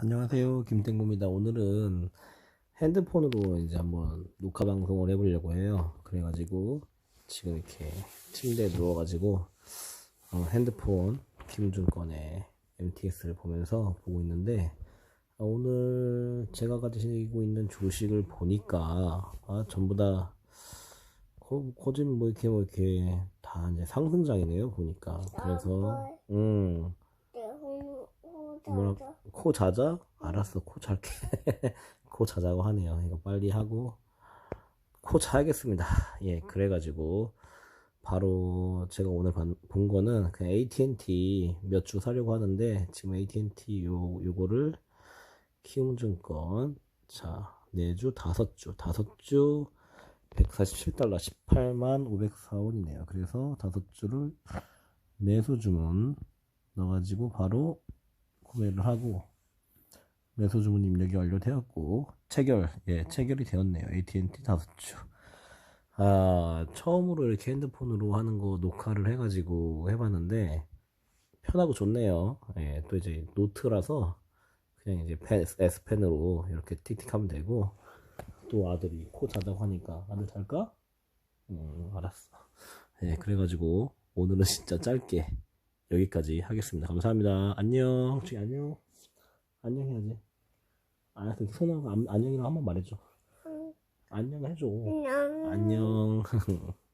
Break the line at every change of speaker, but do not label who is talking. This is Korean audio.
안녕하세요. 김땡구입니다. 오늘은 핸드폰으로 이제 한번 녹화 방송을 해보려고 해요. 그래가지고 지금 이렇게 침대에 누워가지고 어, 핸드폰 김준권의 MTS를 보면서 보고 있는데 아, 오늘 제가 가지고 있는 주식을 보니까 아, 전부 다 거, 거짓 뭐 이렇게 뭐 이렇게 다 이제 상승장이네요. 보니까 그래서 음. 코 자자? 알았어 코 잘게. 코 자자고 하네요. 이거 빨리 하고. 코 자야겠습니다. 예 그래가지고. 바로 제가 오늘 반- 본 거는 그냥 AT&T 몇 주 사려고 하는데 지금 AT&T 요 요거를 키움증권. 자 4주 5주. 5주 147달러 18만 504원이네요. 그래서 5주를 매수 주문 넣어가지고 바로 구매를 하고 매수 주문 입력이 완료되었고 체결 예 체결이 되었네요. AT&T 다섯 주아 처음으로 이렇게 핸드폰으로 하는 거 녹화를 해가지고 해봤는데 편하고 좋네요. 예 또 이제 노트라서 그냥 이제 펜, S 펜으로 이렇게 틱틱 하면 되고 또 아들이 코 자다고 하니까 아들 잘까? 음 알았어. 예 그래가지고 오늘은 진짜 짧게 여기까지 하겠습니다. 감사합니다. 안녕. 저기 안녕. 안녕 해야지. 알았어. 손하고 안- 안녕이라고 한번 말해줘. 안녕 해줘.
안녕.
안녕.